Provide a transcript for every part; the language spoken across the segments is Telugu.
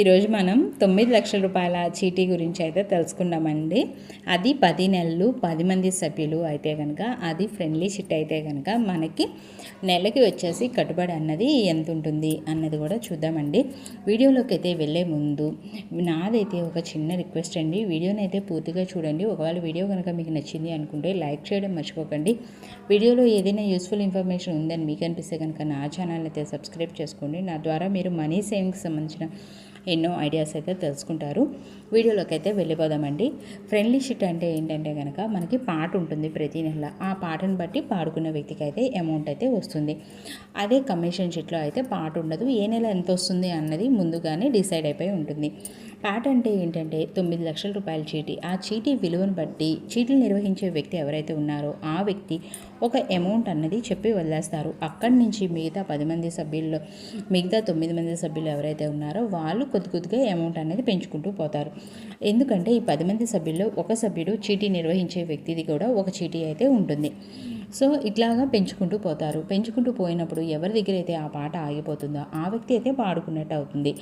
ఈరోజు మనం తొమ్మిది లక్షల రూపాయల చీటీ గురించి అయితే తెలుసుకున్నామండి అది పది నెలలు పది మంది సభ్యులు అయితే కనుక అది ఫ్రెండ్లీ షిట్ అయితే కనుక మనకి నెలకి వచ్చేసి కట్టుబడి అన్నది ఎంత ఉంటుంది అన్నది కూడా చూద్దామండి. వీడియోలోకి అయితే వెళ్ళే ముందు నాదైతే ఒక చిన్న రిక్వెస్ట్ అండి. వీడియోని అయితే పూర్తిగా చూడండి. ఒకవేళ వీడియో కనుక మీకు నచ్చింది అనుకుంటే లైక్ చేయడం మర్చిపోకండి. వీడియోలో ఏదైనా యూస్ఫుల్ ఇన్ఫర్మేషన్ ఉందని మీకు అనిపిస్తే కనుక నా ఛానల్ అయితే సబ్స్క్రైబ్ చేసుకోండి. నా ద్వారా మీరు మనీ సేవింగ్కి సంబంధించిన ఎన్నో ఐడియాస్ అయితే తెలుసుకుంటారు. వీడియోలోకి అయితే వెళ్ళిపోదామండి. ఫ్రెండ్లీ షిట్ అంటే ఏంటంటే కనుక మనకి పాట ఉంటుంది ప్రతి నెల. ఆ పాటను బట్టి పాడుకున్న వ్యక్తికి అయితే అమౌంట్ అయితే వస్తుంది. అదే కమిషన్ షీట్లో అయితే పాట ఉండదు. ఏ నెల ఎంత వస్తుంది అన్నది ముందుగానే డిసైడ్ అయిపోయి ఉంటుంది. పాట అంటే ఏంటంటే తొమ్మిది లక్షల రూపాయల చీటీ. ఆ చీటీ విలువను బట్టి చీటీలు నిర్వహించే వ్యక్తి ఎవరైతే ఉన్నారో ఆ వ్యక్తి ఒక అమౌంట్ అన్నది చెప్పి వదిలేస్తారు. అక్కడి నుంచి మిగతా పది మంది సభ్యుల్లో మిగతా తొమ్మిది మంది సభ్యులు ఎవరైతే ఉన్నారో వాళ్ళు కొద్ది కొద్దిగా అమౌంట్ అనేది పెంచుకుంటూ పోతారు. ఎందుకంటే ఈ పది మంది సభ్యుల్లో ఒక సభ్యుడు చీటీ నిర్వహించే వ్యక్తిది కూడా ఒక చీటీ అయితే ఉంటుంది. సో ఇట్లాగా పెంచుకుంటూ పోతారు. పెంచుకుంటూ పోయినప్పుడు ఎవరి దగ్గర అయితే ఆ పాట ఆగిపోతుందో ఆ వ్యక్తి అయితే పాడుకున్నట్టు అవుతుంది.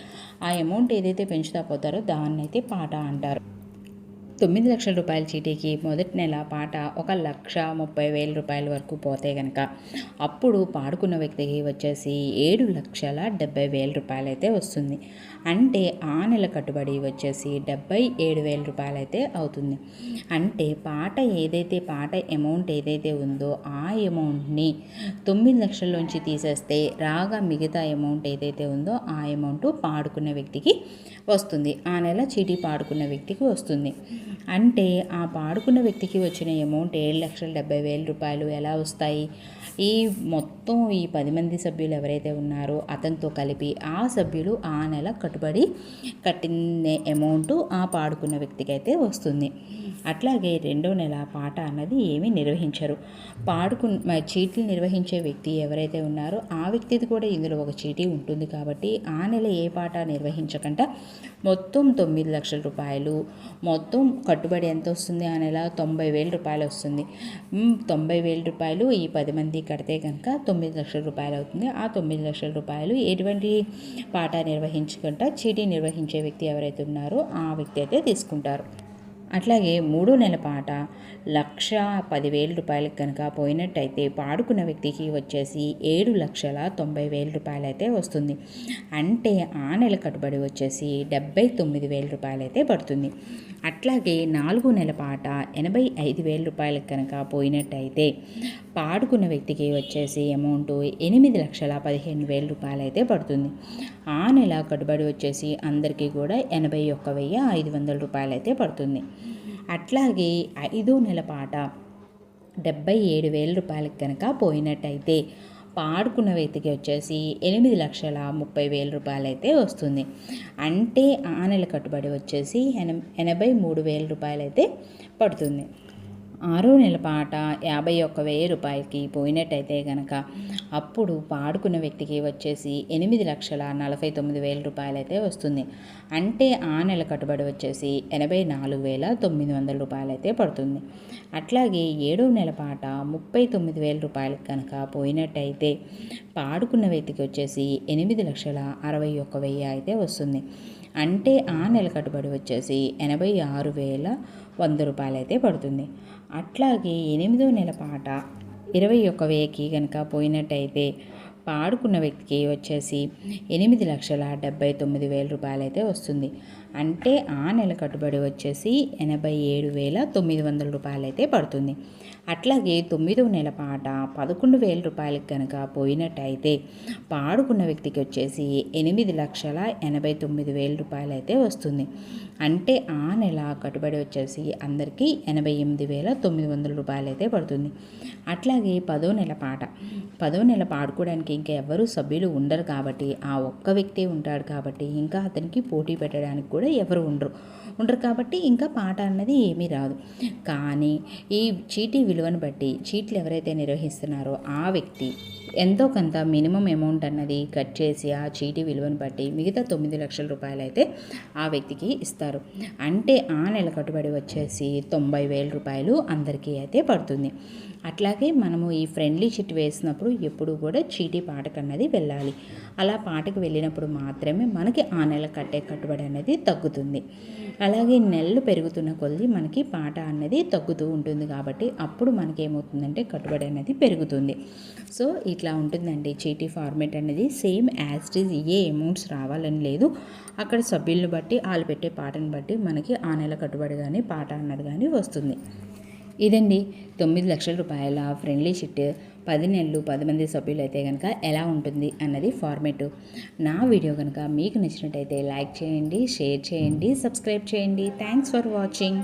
ఆ అమౌంట్ ఏదైతే పెంచుతా పోతారో దాన్నైతే పాట అంటారు. తొమ్మిది లక్షల రూపాయల చీటీకి మొదటి నెల పాట ఒక లక్ష ముప్పై వేల రూపాయల వరకు పోతే కనుక అప్పుడు పాడుకున్న వ్యక్తికి వచ్చేసి ఏడు లక్షల డెబ్బై వేల రూపాయలు అయితే వస్తుంది. అంటే ఆ నెల కట్టుబడి వచ్చేసి డెబ్బై ఏడు వేల రూపాయలు అయితే అవుతుంది. అంటే పాట ఏదైతే పాట అమౌంట్ ఏదైతే ఉందో ఆ అమౌంట్ని తొమ్మిది లక్షల్లోంచి తీసేస్తే రాగా మిగతా అమౌంట్ ఏదైతే ఉందో ఆ అమౌంట్ పాడుకున్న వ్యక్తికి వస్తుంది. ఆ నెల చీటీ పాడుకున్న వ్యక్తికి వస్తుంది. అంటే ఆ పాడుకున్న వ్యక్తికి వచ్చిన అమౌంట్ ఏడు లక్షల డెబ్బై వేల రూపాయలు ఎలా వస్తాయి? ఈ మొత్తం ఈ పది మంది సభ్యులు ఎవరైతే ఉన్నారో అతనితో కలిపి ఆ సభ్యులు ఆ నెల కట్టుబడి కట్టిన అమౌంట్ ఆ పాడుకున్న వ్యక్తికి అయితే వస్తుంది. అట్లాగే రెండో నెల పాట అన్నది ఏమీ నిర్వహించరు. పాడుకు చీటీలు నిర్వహించే వ్యక్తి ఎవరైతే ఉన్నారో ఆ వ్యక్తిది కూడా ఇందులో ఒక చీటీ ఉంటుంది కాబట్టి ఆ నెల ఏ పాట నిర్వహించకుండా మొత్తం తొమ్మిది లక్షల రూపాయలు మొత్తం కట్టుబడి ఎంత వస్తుంది? ఆ నెల తొంభై వేల రూపాయలు వస్తుంది. తొంభై వేల రూపాయలు ఈ పది మంది కడితే కనుక తొమ్మిది లక్షల రూపాయలు అవుతుంది. ఆ తొమ్మిది లక్షల రూపాయలు ఎటువంటి పాట నిర్వహించకుండా చీటీ నిర్వహించే వ్యక్తి ఎవరైతే ఉన్నారో ఆ వ్యక్తి అయితే తీసుకుంటారు. అట్లాగే మూడో నెల పాట లక్ష పదివేల రూపాయలకు కనుక పోయినట్టయితే పాడుకున్న వ్యక్తికి వచ్చేసి ఏడు లక్షల తొంభై వేల రూపాయలు అయితే వస్తుంది. అంటే ఆ నెల కట్టుబడి వచ్చేసి డెబ్బై తొమ్మిది వేల రూపాయలు అయితే పడుతుంది. అట్లాగే నాలుగు నెల పాట ఎనభై ఐదు వేల రూపాయలకు కనుక పోయినట్టయితే పాడుకున్న వ్యక్తికి వచ్చేసి అమౌంట్ ఎనిమిది లక్షల పదిహేను వేల రూపాయలు అయితే పడుతుంది. ఆ నెల కట్టుబడి వచ్చేసి అందరికీ కూడా ఎనభై ఒక్క వెయ్యి ఐదు వందల రూపాయలు అయితే పడుతుంది. అట్లాగే ఐదో నెల పాట డెబ్బై ఏడు వేల రూపాయలకు కనుక పోయినట్టయితే పాడుకున్న వ్యక్తికి వచ్చేసి ఎనిమిది లక్షల ముప్పై వేల రూపాయలు అయితే వస్తుంది. అంటే ఆ నెల కట్టుబడి వచ్చేసి ఎన ఎనభై మూడు వేల రూపాయలు అయితే పడుతుంది. ఆరో నెల పాట యాభై ఒక్క వెయ్యి రూపాయలకి పోయినట్టయితే కనుక అప్పుడు పాడుకున్న వ్యక్తికి వచ్చేసి ఎనిమిది లక్షల నలభై తొమ్మిది వేల రూపాయలైతే వస్తుంది. అంటే ఆ నెల కట్టుబడి వచ్చేసి ఎనభై నాలుగు వేల తొమ్మిది వందల రూపాయలైతే పడుతుంది. అట్లాగే ఏడో నెల పాట ముప్పై తొమ్మిది వేల రూపాయలకి కనుక పోయినట్టయితే పాడుకున్న వ్యక్తికి వచ్చేసి ఎనిమిది లక్షల అరవై ఒక్క వెయ్యి అయితే వస్తుంది. అంటే ఆ నెల కట్టుబడి వచ్చేసి ఎనభై ఆరు వేల వంద రూపాయలు అయితే పడుతుంది. అట్లాగే ఎనిమిదో నెల పాట ఇరవై ఒక్క వేకి కనుక పోయినట్టయితే పాడుకున్న వ్యక్తికి వచ్చేసి ఎనిమిది లక్షల డెబ్బై తొమ్మిది వేల రూపాయలు అయితే వస్తుంది. అంటే ఆ నెల కట్టుబడి వచ్చేసి ఎనభై ఏడు వేల తొమ్మిది వందల రూపాయలు అయితే పడుతుంది. అట్లాగే తొమ్మిదవ నెల పాట పదకొండు వేల రూపాయలకు కనుక పోయినట్టయితే పాడుకున్న వ్యక్తికి వచ్చేసి ఎనిమిది లక్షల ఎనభై తొమ్మిది వేల రూపాయలు అయితే వస్తుంది. అంటే ఆ నెల కట్టుబడి వచ్చేసి అందరికీ ఎనభై ఎనిమిది వేల తొమ్మిది వందల రూపాయలు అయితే పడుతుంది. అట్లాగే పదో నెల పాట పదో నెల పాడుకోవడానికి ఇంకా ఎవరు సభ్యులు ఉండరు కాబట్టి ఆ ఒక్క వ్యక్తి ఉంటాడు కాబట్టి ఇంకా అతనికి పోటీ పెట్టడానికి కూడా ఎవరు ఉండరు. ఉండరు కాబట్టి ఇంకా పాట అన్నది ఏమీ రాదు. కానీ ఈ చీటీ విలువను బట్టి చీట్లు ఎవరైతే నిర్వహిస్తున్నారో ఆ వ్యక్తి ఎంతో కొంత మినిమం అమౌంట్ అన్నది కట్ చేసి ఆ చీటీ విలువను బట్టి మిగతా తొమ్మిది లక్షల రూపాయలు అయితే ఆ వ్యక్తికి ఇస్తారు. అంటే ఆ నెల కట్టుబడి వచ్చేసి తొంభై వేల రూపాయలు అందరికీ అయితే పడుతుంది. అట్లాగే మనము ఈ ఫ్రెండ్లీ చిట్ వేసినప్పుడు ఎప్పుడు కూడా చీటీ పాటకు అన్నది వెళ్ళాలి. అలా పాటకు వెళ్ళినప్పుడు మాత్రమే మనకి ఆ నెల కట్టే కట్టుబడి అనేది తగ్గుతుంది. అలాగే నెలలు పెరుగుతున్న కొద్దీ మనకి పాట అనేది తగ్గుతూ ఉంటుంది కాబట్టి అప్పుడు మనకి ఏమవుతుందంటే కట్టుబడి అనేది పెరుగుతుంది. సో ఇట్లా ఉంటుందండి. చీటీ ఫార్మేట్ అనేది సేమ్ యాజ్ ఇట్ ఈజ్ ఏ అమౌంట్స్ రావాలని లేదు. అక్కడ సభ్యులను బట్టి వాళ్ళు పెట్టే పాటను బట్టి మనకి ఆ నెల కట్టుబడి కానీ పాట అన్నది కానీ వస్తుంది. ఇదండి తొమ్మిది లక్షల రూపాయల ఫ్రెండ్లీ షిట్ పది నెలలు పది మంది సభ్యులు అయితే కనుక ఎలా ఉంటుంది అన్నది ఫార్మేట్ నా వీడియో కనుక మీకు నచ్చినట్టయితే లైక్ చేయండి షేర్ చేయండి సబ్స్క్రైబ్ చేయండి. Thanks for watching